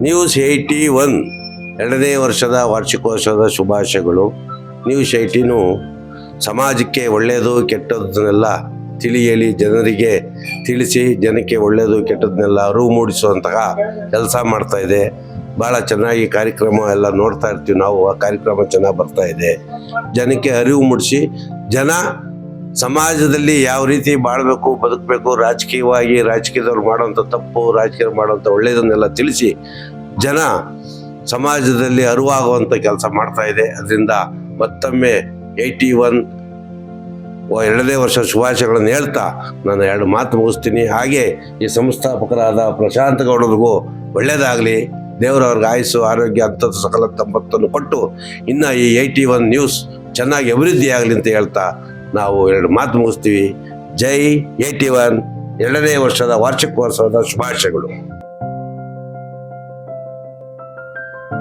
News eighty one ಎರಡನೇ ವರ್ಷದ ವಾರ್ಷಿಕೋತ್ಸವದ ಶುಭಾಶಯಗಳು. ನ್ಯೂಸ್ ಏಯ್ಟಿನೂ ಸಮಾಜಕ್ಕೆ ಒಳ್ಳೆಯದು, ಕೆಟ್ಟದ್ದನ್ನೆಲ್ಲ ತಿಳಿ ಜನರಿಗೆ ತಿಳಿಸಿ, ಜನಕ್ಕೆ ಒಳ್ಳೆಯದು, ಕೆಟ್ಟದ್ದನ್ನೆಲ್ಲ ಅರಿವು ಮೂಡಿಸುವಂತಹ ಕೆಲಸ ಮಾಡ್ತಾ ಇದೆ. ಭಾಳ ಚೆನ್ನಾಗಿ ಕಾರ್ಯಕ್ರಮ ಎಲ್ಲ ನೋಡ್ತಾ ಇರ್ತೀವಿ ನಾವು, ಆ ಕಾರ್ಯಕ್ರಮ ಚೆನ್ನಾಗಿ ಬರ್ತಾ ಇದೆ. ಜನಕ್ಕೆ ಅರಿವು ಮೂಡಿಸಿ, ಜನ ಸಮಾಜದಲ್ಲಿ ಯಾವ ರೀತಿ ಬಾಳ್ಬೇಕು, ಬದುಕಬೇಕು, ರಾಜಕೀಯವಾಗಿ ರಾಜಕೀಯದವ್ರು ಮಾಡುವಂಥ ತಪ್ಪು ರಾಜಕೀಯ ಮಾಡುವಂಥ ಒಳ್ಳೆಯದನ್ನೆಲ್ಲ ತಿಳಿಸಿ ಜನ ಸಮಾಜದಲ್ಲಿ ಅರಿವಾಗುವಂಥ ಕೆಲಸ ಮಾಡ್ತಾ ಇದೆ. ಅದರಿಂದ ಮತ್ತೊಮ್ಮೆ ಏಯ್ಟಿ ಒನ್ ಎರಡನೇ ವರ್ಷ ಶುಭಾಶಯಗಳನ್ನು ಹೇಳ್ತಾ ನಾನು ಎರಡು ಮಾತು ಮುಗಿಸ್ತೀನಿ. ಹಾಗೆ ಈ ಸಂಸ್ಥಾಪಕರಾದ ಪ್ರಶಾಂತ ಗೌಡರಿಗೂ ಒಳ್ಳೆಯದಾಗಲಿ. ದೇವರವ್ರಿಗೆ ಆಯಸ್ಸು, ಆರೋಗ್ಯ ಅಂತ ಸಕಲ ತಂಬತ್ತನ್ನು ಕೊಟ್ಟು ಇನ್ನು ಈ ಏಯ್ಟಿ ಒನ್ ನ್ಯೂಸ್ ಚೆನ್ನಾಗಿ ಅಭಿವೃದ್ಧಿ ಆಗಲಿ ಅಂತ ಹೇಳ್ತಾ ನಾವು ಎರಡು ಮಾತು ಮುಗಿಸ್ತೀವಿ. ಜೈ ಏಯ್ಟಿ ಒನ್. ಎರಡನೇ ವರ್ಷದ ವಾರ್ಷಿಕೋತ್ಸವದ ಶುಭಾಶಯಗಳು.